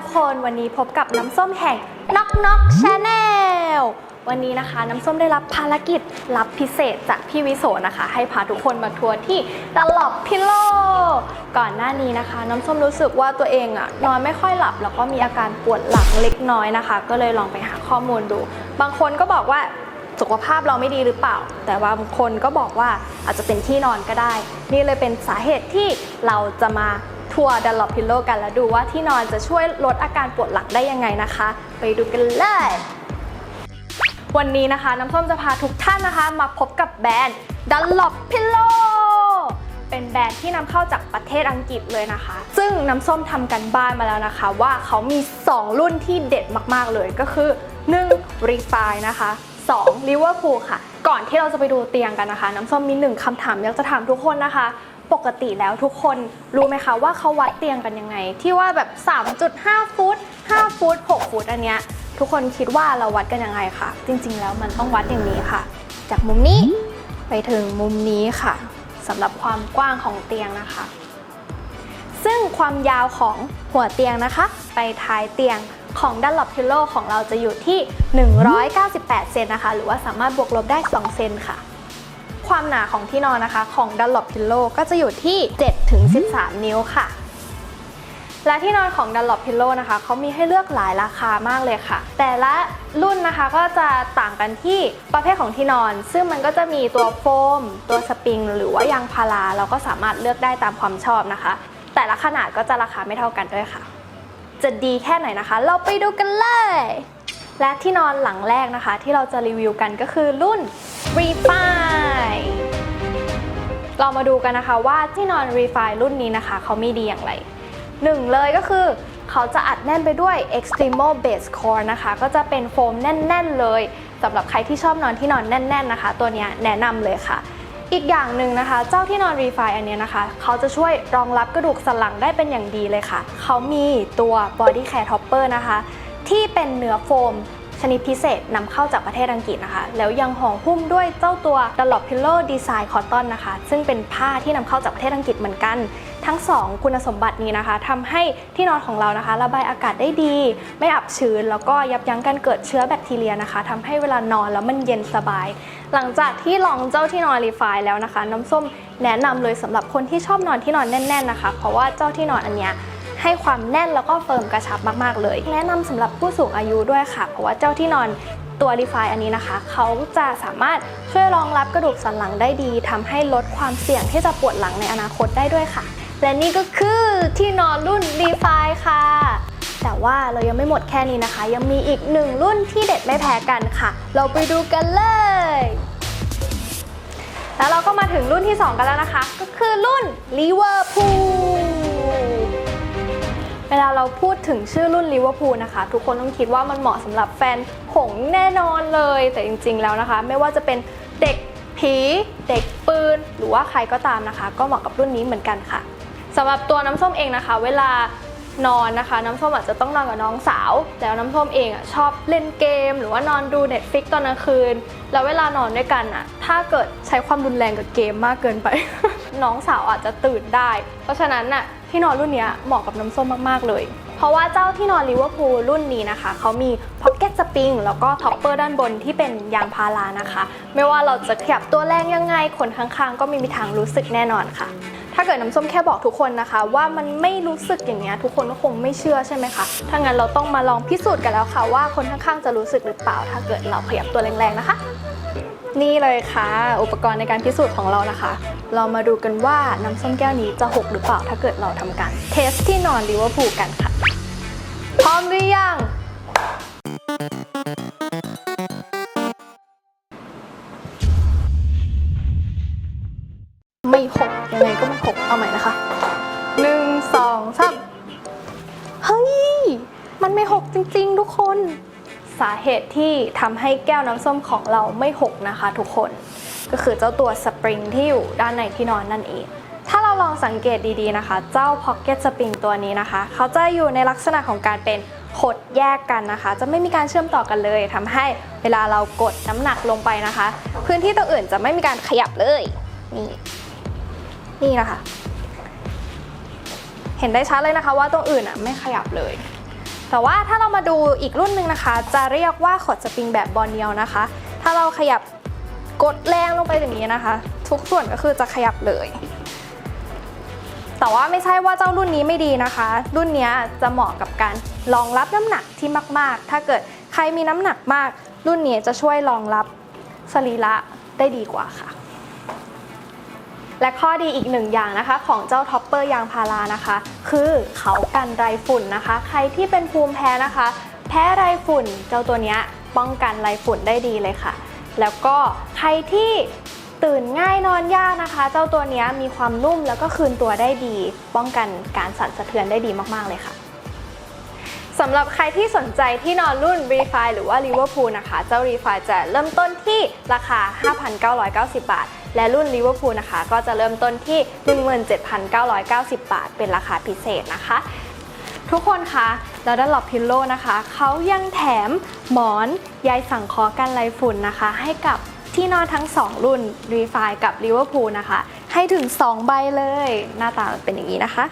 ทุกคนวันนี้พบกับน้ำส้มแห่งน็อกน็อกชาแนลวันนี้นะคะน้ำส้มได้รับภารกิจรับพิเศษจากพี่วิโสนะคะ ให้พาทุกคนมาทัวร์ที่ตลอบพิโล ก่อนหน้านี้นะคะ น้ำส้มรู้สึกว่าตัวเองอะนอนไม่ค่อยหลับ แล้วก็มีอาการปวดหลังเล็กน้อยนะคะ ก็เลยลองไปหาข้อมูลดู บางคนก็บอกว่าสุขภาพเราไม่ดีหรือเปล่า แต่ว่าบางคนก็บอกว่าอาจจะเป็นที่นอนก็ได้ นี่เลยเป็นสาเหตุที่เราจะมา ทัวร์ดันลอพิลโลกันแล้วดูว่าที่นอนจะช่วยลดอาการปวดหลังได้ยังไงนะคะ ไปดูกันเลย วันนี้นะคะน้ำส้มจะพาทุกท่านนะคะมาพบกับแบรนด์ดันลอพิลโลเป็นแบรนด์ที่นำเข้าจากประเทศอังกฤษเลยนะคะ ซึ่งน้ำส้มทำกันบ้านมาแล้วนะคะ ว่าเขามี 2 รุ่นที่เด็ดมากๆเลยก็คือ 1. r e f i นะคะ 2. Liverpool ค่ะ ก่อนที่เราจะไปดูเตียงกันนะคะ น้ำส้มมีหนึ่งคำถามอยากจะถามทุกคนนะคะ ปกติแล้วทุกคนรู้ไหมคะว่าเขาวัดเตียงกันยังไง ที่ว่าแบบ 3.5 ฟุต 5 ฟุต 6 ฟุตอันเนี้ยทุกคนคิดว่าเราวัดกันยังไงคะจริงๆ แล้วมันต้องวัดอย่างนี้ค่ะ จากมุมนี้ไปถึงมุมนี้ค่ะสำหรับความกว้างของเตียงนะคะ ซึ่งความยาวของหัวเตียงนะคะ ไปท้ายเตียงของด้านหลบพิลโลของเราจะอยู่ที่ 198 เซนนะคะ หรือว่าสามารถบวกลบได้ 2 เซนค่ะ ความหนาของที่นอนนะคะ ของดันหลบพิลโลก็จะอยู่ที่7ถึง13 นิ้วค่ะ และที่นอนของดันหลบพิลโลนะคะเขามีให้เลือกหลายราคามากเลยค่ะ แต่ละรุ่นนะคะก็จะต่างกันที่ประเภทของที่นอน ซึ่งมันก็จะมีตัวโฟม ตัวสปริง หรือว่ายางพาราเราก็สามารถเลือกได้ตามความชอบนะคะ แต่ละขนาดก็จะราคาไม่เท่ากันด้วยค่ะ จะดีแค่ไหนนะคะ เราไปดูกันเลยและที่นอนหลังแรกนะคะ ที่เราจะรีวิวกันก็คือรุ่น r e f i เรามาดูกันนะคะว่าที่นอน Refine รุ่นนี้นะคะ เขามีดีอย่างไรหนึ่งเลยก็คือเขาจะอัดแน่นไปด้วย Extremo Base Core นะคะ ก็จะเป็นโฟมแน่น ๆ เลยสำหรับใครที่ชอบนอนที่นอนแน่น ๆนะคะ ตัวนี้แนะนำเลยค่ะ อีกอย่างหนึ่งนะคะ เจ้าที่นอน Refine อันนี้นะคะ เขาจะช่วยรองรับกระดูกสันหลังได้เป็นอย่างดีเลยค่ะ เขามีตัว Body Care Topper นะคะ ที่เป็นเนื้อโฟม ชนิดพิเศษนำเข้าจากประเทศอังกฤษนะคะ แล้วยังห่อหุ้มด้วยเจ้าตัว d u n l o p Pillow Design Cotton นะคะ ซึ่งเป็นผ้าที่นำเข้าจากประเทศอังกฤษเหมือนกัน ทั้ง 2 คุณสมบัตินี้นะคะทำให้ที่นอนของเรานะคะ ระบายอากาศได้ดี ไม่อับชื้น แล้วก็ยับยั้งการเกิดเชื้อแบคทีเรียนะคะทำให้เวลานอนแล้วมันเย็นสบาย หลังจากที่ลองเจ้าที่นอนรีไฟแล้วนะคะ น้ำส้มแนะนำเลยสำหรับคนที่ชอบนอนที่นอนแน่น ๆนะคะ เพราะว่าเจ้าที่นอนอันเนี้ย ให้ความแน่นแล้วก็เฟิร์มกระชับมากๆเลย แนะนำสำหรับผู้สูงอายุด้วยค่ะ เพราะว่าเจ้าที่นอนตัวรีไฟอันนี้นะคะ เขาจะสามารถช่วยรองรับกระดูกสันหลังได้ดีทำให้ลดความเสี่ยงที่จะปวดหลังในอนาคตได้ด้วยค่ะ และนี่ก็คือที่นอนรุ่นรีไฟค่ะแต่ว่าเรายังไม่หมดแค่นี้นะคะ ยังมีอีกหนึ่งรุ่นที่เด็ดไม่แพ้กันค่ะ เราไปดูกันเลย แล้วเราก็มาถึงรุ่นที่ 2 กันแล้วนะคะ ก็คือรุ่น Liverpool ลาเราพูดถึงชื่อรุ่น Liverpool นะคะ ทุกคนต้องคิดว่ามันเหมาะสำหรับแฟนหงแน่นอนเลย แต่จริงๆแล้วนะคะ ไม่ว่าจะเป็นเด็กผีเด็กปืน หรือว่าใครก็ตามนะคะ ก็เหมาะกับรุ่นนี้เหมือนกันค่ะสำหรับตัวน้ำส้มเองนะคะ เวลานอนนะคะ น้ำส้มอาจจะต้องนอนกับน้องสาว แล้วน้ำส้มเองอะชอบเล่นเกม หรือว่านอนดู Netflix ตอนกลางคืน แล้วเวลานอนด้วยกันอะ ถ้าเกิดใช้ความรุนแรงกับเกมมากเกินไป น้องสาวอาจจะตื่นได้ เพราะฉะนั้นน่ะ ที่นอนรุ่นนี้เหมาะกับน้ำส้มมากๆเลย เพราะว่าเจ้าที่นอนลิเวอร์พูลรุ่นนี้นะคะ เขามีพ็อกเก็ตสปริงแล้วก็ท็อปเปอร์ด้านบนที่เป็นยางพารานะคะ ไม่ว่าเราจะขยับตัวแรงยังไงคนข้างๆ ก็ไม่มีทางรู้สึกแน่นอนค่ะ ถ้าเกิดน้ำส้มแค่บอกทุกคนนะคะ ว่ามันไม่รู้สึกอย่างเงี้ยทุกคนก็คงไม่เชื่อใช่ไหมคะถ้างั้นเราต้องมาลองพิสูจน์กันแล้วค่ะว่าคนข้างๆจะรู้สึกหรือเปล่า ถ้าเกิดเราขยับตัวแรงๆนะคะ นี่เลยค่ะ อุปกรณ์ในการพิสูจน์ของเรานะคะ เรามาดูกันว่าน้ำส้มแก้วนี้จะหกหรือเปล่าถ้าเกิดเราทำการเทสที่นอนลิเวอร์พูลกันค่ะ พร้อมหรือยังไม่หกยังไงก็ไม่หกเอาใหม่นะคะหนึ่งสองสามเฮ้ย มันไม่หกจริง ๆ ทุกคน สาเหตุที่ทำให้แก้วน้ำส้มของเราไม่หกนะคะทุกคน ก็คือเจ้าตัวสปริงที่อยู่ด้านในที่นอนนั่นเอง ถ้าเราลองสังเกตดีๆนะคะ เจ้าพ็อกเก็ตสปริงตัวนี้นะคะ เขาจะอยู่ในลักษณะของการเป็นขดแยกกันนะคะ จะไม่มีการเชื่อมต่อกันเลยทำให้เวลาเรากดน้ำหนักลงไปนะคะ พื้นที่ตัวอื่นจะไม่มีการขยับเลยนี่นี่นะคะ เห็นได้ชัดเลยนะคะว่าตรงอื่นอะไม่ขยับเลย แต่ว่าถ้าเรามาดูอีกรุ่นหนึ่งนะคะ จะเรียกว่าขดสปริงแบบบอลเนียวนะคะ ถ้าเราขยับกดแรงลงไปอย่างนี้นะคะ ทุกส่วนก็คือจะขยับเลย แต่ว่าไม่ใช่ว่าเจ้ารุ่นนี้ไม่ดีนะคะ รุ่นนี้จะเหมาะกับการรองรับน้ำหนักที่มาก ๆ ถ้าเกิดใครมีน้ำหนักมาก รุ่นนี้จะช่วยรองรับสรีระได้ดีกว่าค่ะ และข้อดีอีกหนึ่งอย่างนะคะ ของเจ้าท็อปเปอร์ยางพารานะคะ คือเขากันไรฝุ่นนะคะ ใครที่เป็นภูมิแพ้นะคะ แพ้ไรฝุ่น เจ้าตัวนี้ป้องกันไรฝุ่นได้ดีเลยค่ะ แล้วก็ใครที่ตื่นง่ายนอนยากนะคะ เจ้าตัวนี้มีความนุ่มแล้วก็คืนตัวได้ดี ป้องกันการสั่นสะเทือนได้ดีมาก ๆ เลยค่ะสำหรับใครที่สนใจที่นอนรุ่น r e f i หรือว่า Liverpool นะคะ เจ้า r e f i จะเริ่มต้นที่ราคา 5,990 บาท และรุ่น Liverpool นะคะ ก็จะเริ่มต้นที่ 17,990 บาท เป็นราคาพิเศษนะคะ ทุกคนคะแล้วด้านหลบพิลโลนะคะ เขายังแถมหมอนใยสังเคราะห์กันไรฝุ่นนะคะ ให้กับที่นอนทั้ง 2 รุ่น r e f i กับ Liverpool นะคะ ให้ถึง 2 ใบเลย หน้าตาเป็นอย่างนี้นะคะ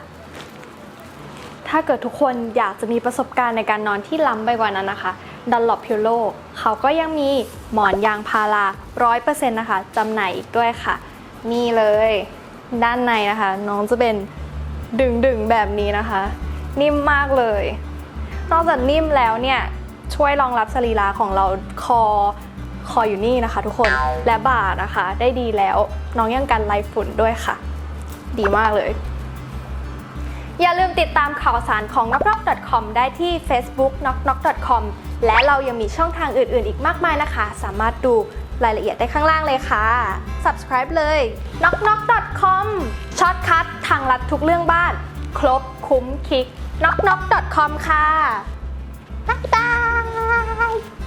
ถ้าเกิดทุกคนอยากจะมีประสบการณ์ในการนอนที่ล้ำไปกว่านั้นนะคะ ดันหลบพิลโลเขาก็ยังมีหมอนยางพารา100%นะคะจำหน่ายอีกด้วยค่ะ นี่เลย ด้านในนะคะ น้องจะเป็นดึงๆแบบนี้นะคะ นิ่มมากเลย นอกจากนิ่มแล้วเนี่ยช่วยรองรับสรีระของเราคอคออยู่นี่นะคะทุกคนและบ่านะคะ ได้ดีแล้วน้องยังกันไรฝุ่นด้วยค่ะ ดีมากเลย อย่าลืมติดตามข่าวสารของ knocknock.com ได้ที่ Facebook knocknock.com และเรายังมีช่องทางอื่น ๆ อีกมากมายนะคะ สามารถดูรายละเอียดได้ข้างล่างเลยค่ะ subscribe เลย knocknock.com ช็อตคัททางลัดทุกเรื่องบ้าน ครบคุ้มคลิก knocknock.com ค่ะ บ๊ายบาย